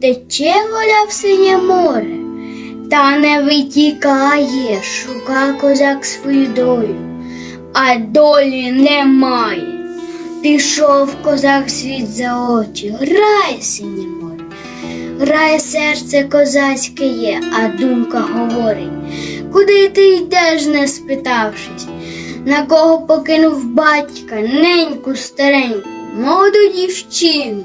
тече воля в синє море, та не витікає, шука козак свою долю, а долі немає. Пішов козак світ за очі, грає синє море, грає серце козацьке є, а думка говорить, куди ти йдеш, не спитавшись, на кого покинув батька, неньку стареньку, молоду дівчину.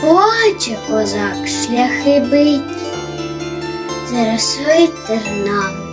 Плаче козак, шляхи бить, заросли тернами.